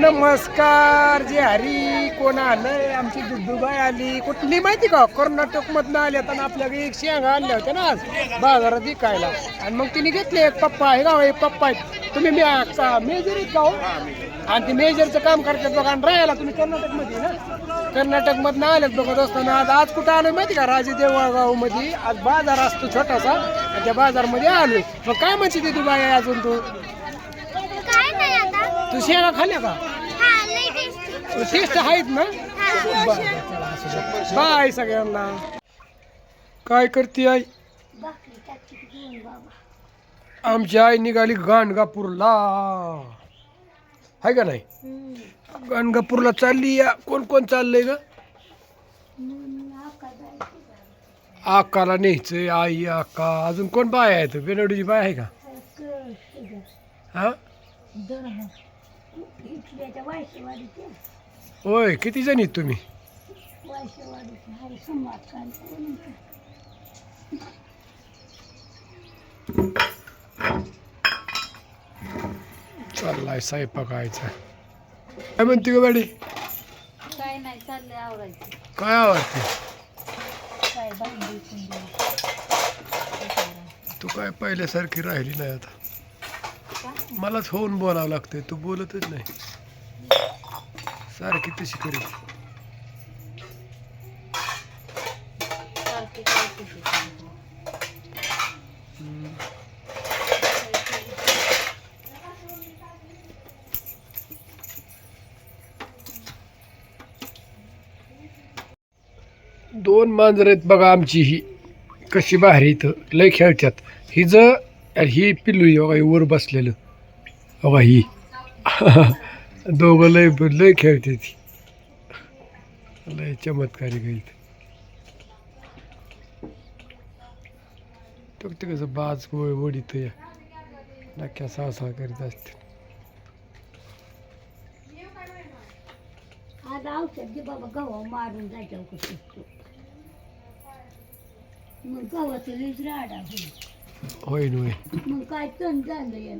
नमस्कार जे हरी. कोण आलंय? आमची दुड्डूबाई आली. कुठली माहिती का? कर्नाटक मधनं आली आता आपल्याकडे एक शेंगा आणल्या होत्या ना आज बाजारात विकायला. आणि मग तिने घेतले एक पप्पा आहे गाव एक पप्पा आहे तुम्ही मी मेजर आहेत का हो? आणि ते मेजरचं काम करतात बघा आणि राहायला तुम्ही कर्नाटकमध्ये ना? कर्नाटक मधनं आल्यात बघत असताना आज आज कुठं आलोय माहिती का? राजे देवळगावमध्ये आज बाजार असतो छोटासा. त्या बाजारमध्ये आलोय. मग काय म्हणते ती आहे अजून तू? तू शेंगा खाल्ल्या का? हा टेस्ट आहेत ना. बाय सगळ्यांना. काय करते आई? आमची आई निघाली गाणगापूरला. आहे का नाही? गाणगापूरला चालली या. कोण कोण चाललंय ग? आकाला न्यायचंय आई आका. अजून कोण बाय आहे तो बेनवडीची बाय आहे का? हा? होय किती जण आहेत तुम्ही? चाललाय स्वयंपाकायचा काय म्हणते ग बाडी? काय नाही चाललंय आवरायचं. काय आवडते तू काय पहिल्यासारखी राहिली नाही आता. मलाच होऊन बोलावं लागतंय. तू बोलतच नाही. सारखी तशी करीत. हम्म. दोन मांजर आहेत बघा आमची ही. कशी बाहेर इथं. लय खेळतात ही ज ही पिल्लू आहे बघा ही वर बसलेलं. बघा ही. दोघं लय लय खेळते ती. लय चमत्कारी गाईत तो ते कसं बाज वळ वडीत या. नक्या सहा सहा करीत असते आज औषध दे बाबा गव्हा मारून जायचं कसं मग गव्हाचं लीज राडा होईल. होय होय. मग काय तण झालं या?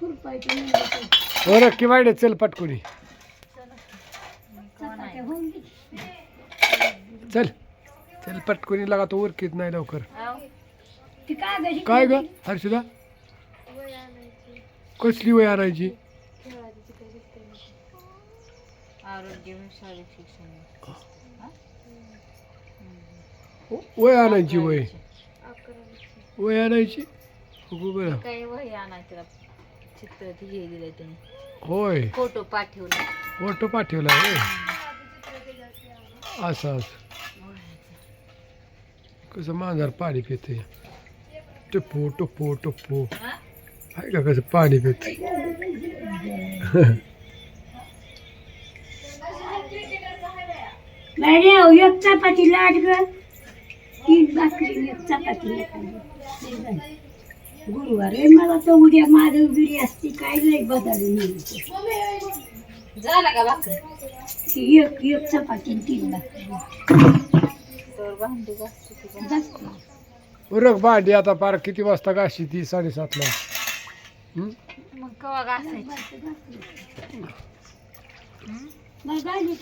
खुरपायचं म्हणलं तर बरं की वाईडे चल पटकुनी. चपात्या होऊन गेली. चल चल पटकुनी लागा तो उरकीत नाही लवकर. ती कागद काय ग हर्षदा? कसली वय आणायची? आरोग्य शारीरिक शिक्षण. वय आणायची वय. वय आणायची? बरं. काही वही आणायचं चित्र ती हे त्याने होय. फ़ोटो पाठवला. फ़ोटो पाठवला होय. असं असं. कसं मांजर पाणी पिते टप्पू टप्पू टप्पू. आहे का कसं पाणी पिते मॅडे एक चपाती लाट ग. तीन भाकरी एक चपाती. एखादी. गुरुवार आहे मला तर उद्या माझं बिडी असते काय नाही बदल झाला का भाकरी. एक एक चपाती आणि तीन भाकरी. उरक भांडी आता पार किती वाजता गाशी ती साडेसातला? हं? मग कवा घासायची? मग गाडी